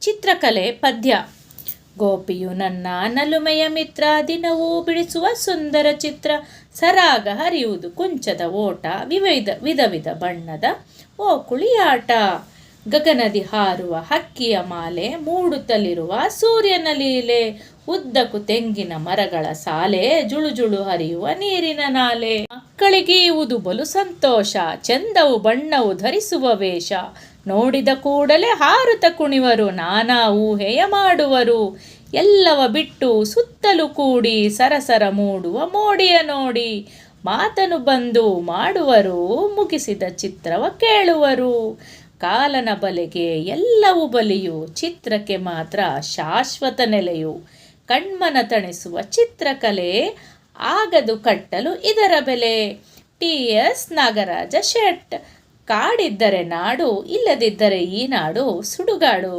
ಚಿತ್ರಕಲೆ ಪದ್ಯ. ಗೋಪಿಯು ನನ್ನ ನಲುಮೆಯ ಮಿತ್ರ, ದಿನವೂ ಬಿಡಿಸುವ ಸುಂದರ ಚಿತ್ರ. ಸರಾಗ ಹರಿಯುವುದು ಕುಂಚದ ಓಟ, ವಿವಿಧ ವಿಧ ವಿಧ ಬಣ್ಣದ ಓಕುಳಿಯಾಟ ಗಗನದಿ ಹಾರುವ ಹಕ್ಕಿಯ ಮಾಲೆ, ಮೂಡುತ್ತಲಿರುವ ಸೂರ್ಯನ ಲೀಲೆ. ಉದ್ದಕು ತೆಂಗಿನ ಮರಗಳ ಸಾಲೆ ಜುಳುಜುಳು ಜುಳು ಹರಿಯುವ ನೀರಿನ ನಾಲೆ. ಮಕ್ಕಳಿಗೆ ಇವುದು ಬಲು ಸಂತೋಷ, ಚಂದವು ಬಣ್ಣವು ಧರಿಸುವ ವೇಷ. ನೋಡಿದ ಕೂಡಲೇ ಹಾರುತ ಕುಣಿವರು, ನಾನಾ ಊಹೆಯ ಮಾಡುವರು. ಎಲ್ಲವ ಬಿಟ್ಟು ಸುತ್ತಲೂ ಕೂಡಿ ಸರಸರ ಮೂಡುವ ಮೋಡಿಯ ನೋಡಿ ಮಾತನು ಬಂದು ಮಾಡುವರು, ಮುಗಿಸಿದ ಚಿತ್ರವ ಕೇಳುವರು. ಕಾಲನ ಬಲೆಗೆ ಎಲ್ಲವೂ ಬಲಿಯು, ಚಿತ್ರಕ್ಕೆ ಮಾತ್ರ ಶಾಶ್ವತ ನೆಲೆಯು. ಕಣ್ಮನ ತಣಿಸುವ ಚಿತ್ರಕಲೆ ಆಗದು ಕಟ್ಟಲು ಇದರ ಬೆಲೆ. ಟಿ ಎಸ್ ನಾಗರಾಜ ಶೆಟ್ ಕಾಡಿದ್ದರೆ ನಾಡು ಇಲ್ಲದಿದ್ದರೆ ಈ ನಾಡು ಸುಡುಗಾಡು.